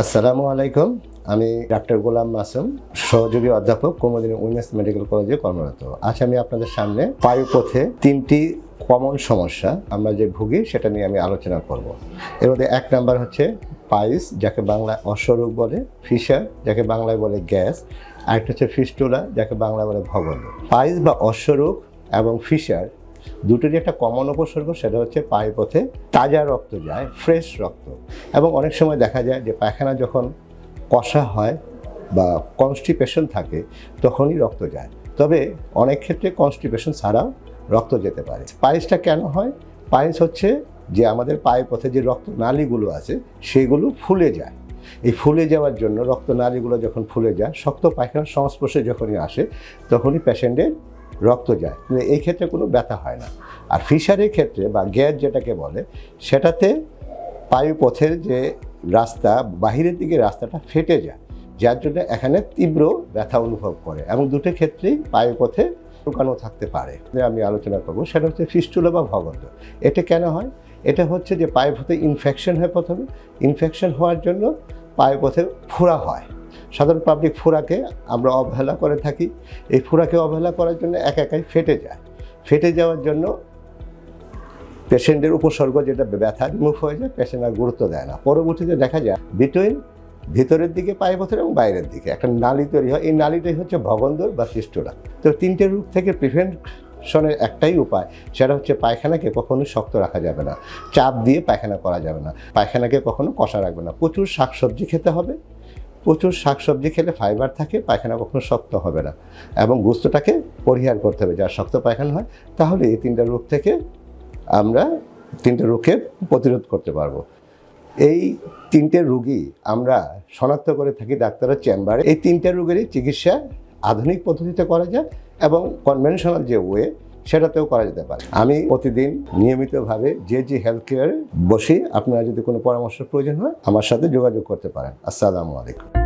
আসসালামু আলাইকুম। আমি ডাক্তার গোলাম মাসুম, সহযোগী অধ্যাপক, কুমদিনী উইমেন্স মেডিকেল কলেজে কর্মরত। আজ আমি আপনাদের সামনে বায়ুপথে তিনটি কমন সমস্যা, আমরা যে ভুগি সেটা নিয়ে আমি আলোচনা করব। এর মধ্যে এক নাম্বার হচ্ছে পাইস যাকে বাংলায় অশ্বরোগ বলে, ফিশার, যাকে বাংলায় বলে গ্যাস, আরেকটা হচ্ছে ফিস্টুলা, যাকে বাংলায় বলে ভবন পাইস বা অশ্বরোগ এবং ফিশার দুটোরই একটা কমন উপসর্গ, সেটা হচ্ছে পায়ে পথে তাজা রক্ত যায় ফ্রেশ রক্ত। এবং অনেক সময় দেখা যায় যে পায়খানা যখন কষা হয় বা কনস্টিপেশন থাকে, তখনই রক্ত যায়। তবে অনেক ক্ষেত্রে কনস্টিপেশন ছাড়াও রক্ত যেতে পারে। পায়েসটা কেন হয়? পায়েস হচ্ছে যে আমাদের পায়ে পথে যে রক্ত নালীগুলো আছে, সেগুলো ফুলে যায়। এই ফুলে যাওয়ার জন্য রক্ত নালীগুলো যখন ফুলে যায়, শক্ত পায়খানার সংস্পর্শে যখনই আসে, তখনই পেশেন্টের রক্ত যায়। এই ক্ষেত্রে কোনো ব্যথা হয় না। আর ফিশারের ক্ষেত্রে বা গ্যাস যেটাকে বলে, সেটাতে পায়ুপথের যে রাস্তা, বাহিরের দিকে রাস্তাটা ফেটে যায়। যার জন্য এখানে তীব্র ব্যথা অনুভব করে এবং দুটো ক্ষেত্রেই পায়ুপথে লুকানো থাকতে পারে। আমি আলোচনা করব। সেটা হচ্ছে ফিস্টুলা বা ভগন্ত। এটা কেন হয়? এটা হচ্ছে যে পায়ুপথে ইনফেকশন হয় প্রথমে। ইনফেকশন হওয়ার জন্য পায়ুপথে ফোড়া হয়। সাধারণ পাবলিক ফোড়াকে আমরা অবহেলা করে থাকি। এই ফোড়াকে অবহেলা করার জন্য এক একাই ফেটে যায়। ফেটে যাওয়ার জন্য পেশেন্টের উপসর্গ যেটা ব্যথা রিমুভ হয়ে যায়, পেশেন্ট আর গুরুত্ব দেয় না। পরবর্তীতে দেখা যায় বিটুইন ভিতরের দিকে পায়ে পায়ুপথের এবং বাইরের দিকে একটা নালী তৈরি হয়। এই নালীটাই হচ্ছে ভগন্দর বা শিষ্টরা তো তিনটে রূপ থেকে প্রিভেনশনের একটাই উপায়, সেটা হচ্ছে পায়খানাকে কখনো শক্ত রাখা যাবে না। চাপ দিয়ে পায়খানা করা যাবে না। পায়খানাকে কখনো কষা রাখবে না। প্রচুর শাকসবজি খেতে হবে। প্রচুর শাকসবজি খেলে ফাইবার থাকে, পায়খানা কখনো শক্ত হবে না। এবং গুস্তটাকে পরিহার করতে হবে, যার শক্ত পায়খানা হয়, তাহলে এই তিনটা রোগ থেকে আমরা তিনটে রোগকে প্রতিরোধ করতে পারব। এই তিনটে রোগী আমরা শনাক্ত করে থাকি ডাক্তারের চেম্বারে। এই তিনটে রোগেরই চিকিৎসা আধুনিক পদ্ধতিতে করা যায় এবং কনভেনশনাল যে ওয়ে, সেটাতেও করা যেতে পারে। আমি প্রতিদিন নিয়মিতভাবে যে যে হেলথ কেয়ারে বসি আপনারা যদি কোনো পরামর্শ প্রয়োজন হয়, আমার সাথে যোগাযোগ করতে পারেন। আসসালামু আলাইকুম।